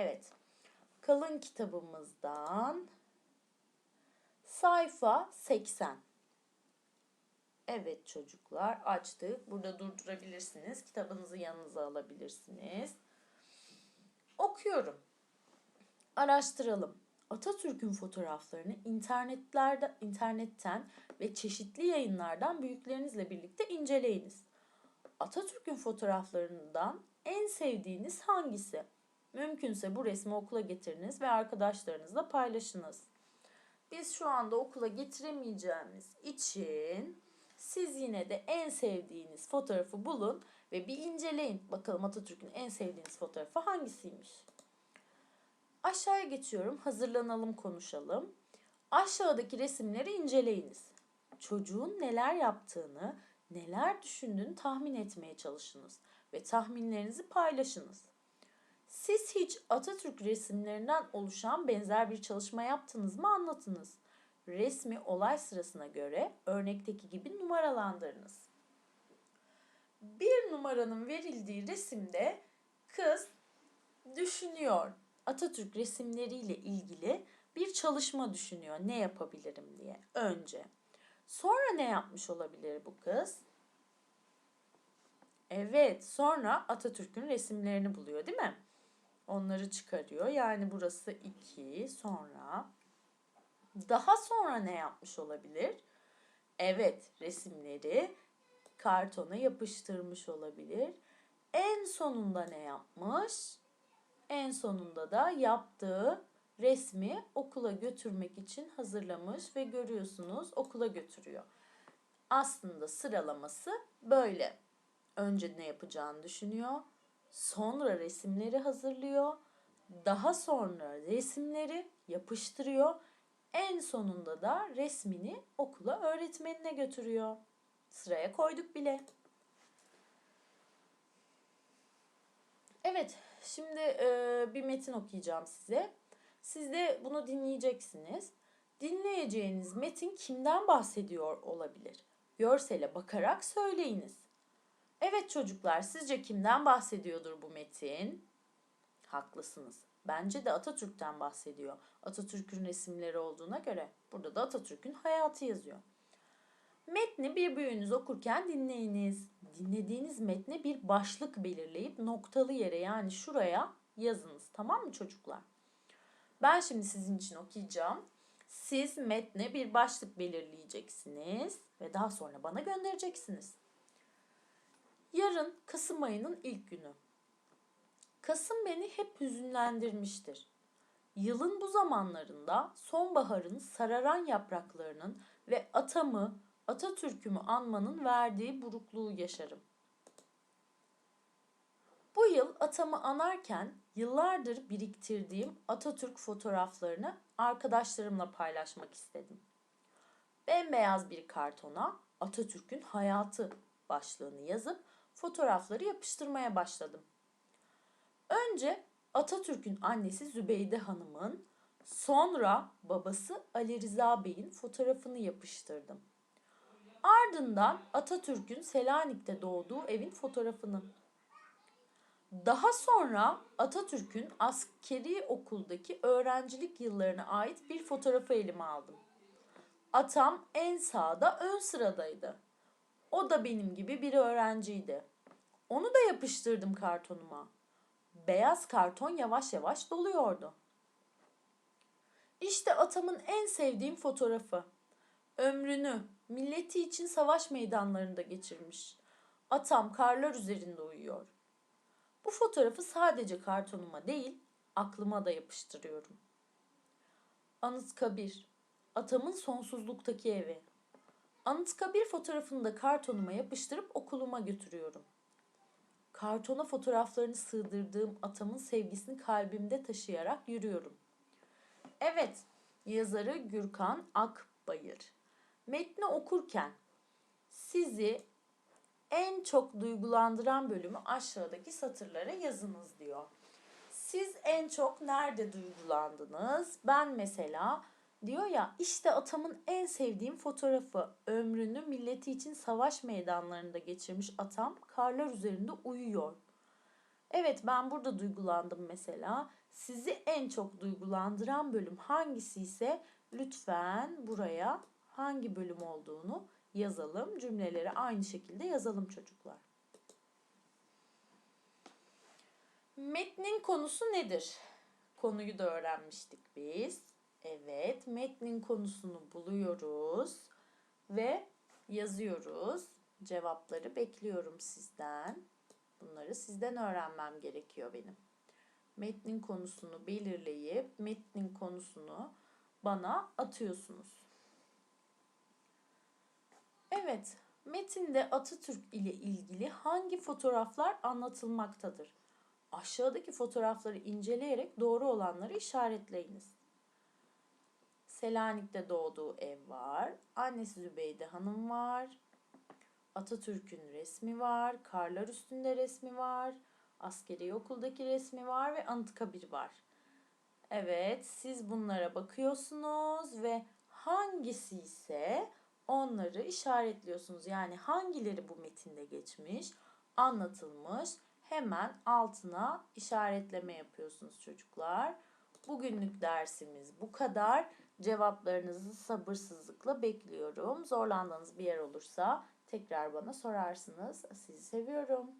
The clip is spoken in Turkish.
Evet. Kalın kitabımızdan sayfa 80. Evet çocuklar açtık. Burada durdurabilirsiniz. Kitabınızı yanınıza alabilirsiniz. Okuyorum. Araştıralım. Atatürk'ün fotoğraflarını internetlerde, internetten ve çeşitli yayınlardan büyüklerinizle birlikte inceleyiniz. Atatürk'ün fotoğraflarından en sevdiğiniz hangisi? Mümkünse bu resmi okula getiriniz ve arkadaşlarınızla paylaşınız. Biz şu anda okula getiremeyeceğimiz için siz yine de en sevdiğiniz fotoğrafı bulun ve bir inceleyin. Bakalım Atatürk'ün en sevdiğiniz fotoğrafı hangisiymiş? Aşağıya geçiyorum. Hazırlanalım, konuşalım. Aşağıdaki resimleri inceleyiniz. Çocuğun neler yaptığını, neler düşündüğünü tahmin etmeye çalışınız ve tahminlerinizi paylaşınız. Siz hiç Atatürk resimlerinden oluşan benzer bir çalışma yaptınız mı anlatınız. Resmi olay sırasına göre örnekteki gibi numaralandırınız. Bir numaranın verildiği resimde kız düşünüyor. Atatürk resimleriyle ilgili bir çalışma düşünüyor. Ne yapabilirim diye önce. Sonra ne yapmış olabilir bu kız? Evet, sonra Atatürk'ün resimlerini buluyor, değil mi? Onları çıkarıyor. Yani burası 2, sonra daha sonra ne yapmış olabilir? Evet, resimleri kartona yapıştırmış olabilir. En sonunda ne yapmış? En sonunda da yaptığı resmi okula götürmek için hazırlamış ve görüyorsunuz okula götürüyor. Aslında sıralaması böyle. Önce ne yapacağını düşünüyor. Sonra resimleri hazırlıyor. Daha sonra resimleri yapıştırıyor. En sonunda da resmini okula öğretmenine götürüyor. Sıraya koyduk bile. Evet, şimdi e, bir metin okuyacağım size. Siz de bunu dinleyeceksiniz. Dinleyeceğiniz metin kimden bahsediyor olabilir? Görsele bakarak söyleyiniz. Evet çocuklar, sizce kimden bahsediyordur bu metin? Haklısınız. Bence de Atatürk'ten bahsediyor. Atatürk'ün resimleri olduğuna göre burada da Atatürk'ün hayatı yazıyor. Metni bir büyüğünüz okurken dinleyiniz. Dinlediğiniz metne bir başlık belirleyip noktalı yere yani şuraya yazınız. Tamam mı çocuklar? Ben şimdi sizin için okuyacağım. Siz metne bir başlık belirleyeceksiniz ve daha sonra bana göndereceksiniz. Yarın Kasım ayının ilk günü. Kasım beni hep hüzünlendirmiştir. Yılın bu zamanlarında sonbaharın sararan yapraklarının ve atamı, Atatürk'ümü anmanın verdiği burukluğu yaşarım. Bu yıl atamı anarken yıllardır biriktirdiğim Atatürk fotoğraflarını arkadaşlarımla paylaşmak istedim. Bembeyaz bir kartona Atatürk'ün hayatı başlığını yazıp fotoğrafları yapıştırmaya başladım. Önce Atatürk'ün annesi Zübeyde Hanım'ın, sonra babası Ali Rıza Bey'in fotoğrafını yapıştırdım. Ardından Atatürk'ün Selanik'te doğduğu evin fotoğrafını. Daha sonra Atatürk'ün askeri okuldaki öğrencilik yıllarına ait bir fotoğrafı elime aldım. Atam en sağda ön sıradaydı. O da benim gibi bir öğrenciydi. Onu da yapıştırdım kartonuma. Beyaz karton yavaş yavaş doluyordu. İşte atamın en sevdiğim fotoğrafı. Ömrünü milleti için savaş meydanlarında geçirmiş. Atam karlar üzerinde uyuyor. Bu fotoğrafı sadece kartonuma değil, aklıma da yapıştırıyorum. Anıtkabir, atamın sonsuzluktaki evi. Anıtkabir fotoğrafını da kartonuma yapıştırıp okuluma götürüyorum. Kartona fotoğraflarını sığdırdığım atamın sevgisini kalbimde taşıyarak yürüyorum. Evet, yazarı Gürkan Akbayır. Metni okurken sizi en çok duygulandıran bölümü aşağıdaki satırlara yazınız diyor. Siz en çok nerede duygulandınız? Ben mesela diyor ya işte atamın en sevdiğim fotoğrafı. Ömrünü milleti için savaş meydanlarında geçirmiş atam karlar üzerinde uyuyor. Evet ben burada duygulandım mesela. Sizi en çok duygulandıran bölüm hangisi ise lütfen buraya hangi bölüm olduğunu yazalım. Cümleleri aynı şekilde yazalım çocuklar. Metnin konusu nedir? Konuyu da öğrenmiştik biz. Evet, metnin konusunu buluyoruz ve yazıyoruz. Cevapları bekliyorum sizden. Bunları sizden öğrenmem gerekiyor benim. Metnin konusunu belirleyip metnin konusunu bana atıyorsunuz. Evet, metinde Atatürk ile ilgili hangi fotoğraflar anlatılmaktadır? Aşağıdaki fotoğrafları inceleyerek doğru olanları işaretleyiniz. Selanik'te doğduğu ev var. Annesi Zübeyde Hanım var. Atatürk'ün resmi var. Karlar üstünde resmi var. Askeri okuldaki resmi var ve Anıtkabir var. Evet, siz bunlara bakıyorsunuz ve hangisi ise onları işaretliyorsunuz. Yani hangileri bu metinde geçmiş, anlatılmış, hemen altına işaretleme yapıyorsunuz çocuklar. Bugünlük dersimiz bu kadar. Cevaplarınızı sabırsızlıkla bekliyorum. Zorlandığınız bir yer olursa tekrar bana sorarsınız. Sizi seviyorum.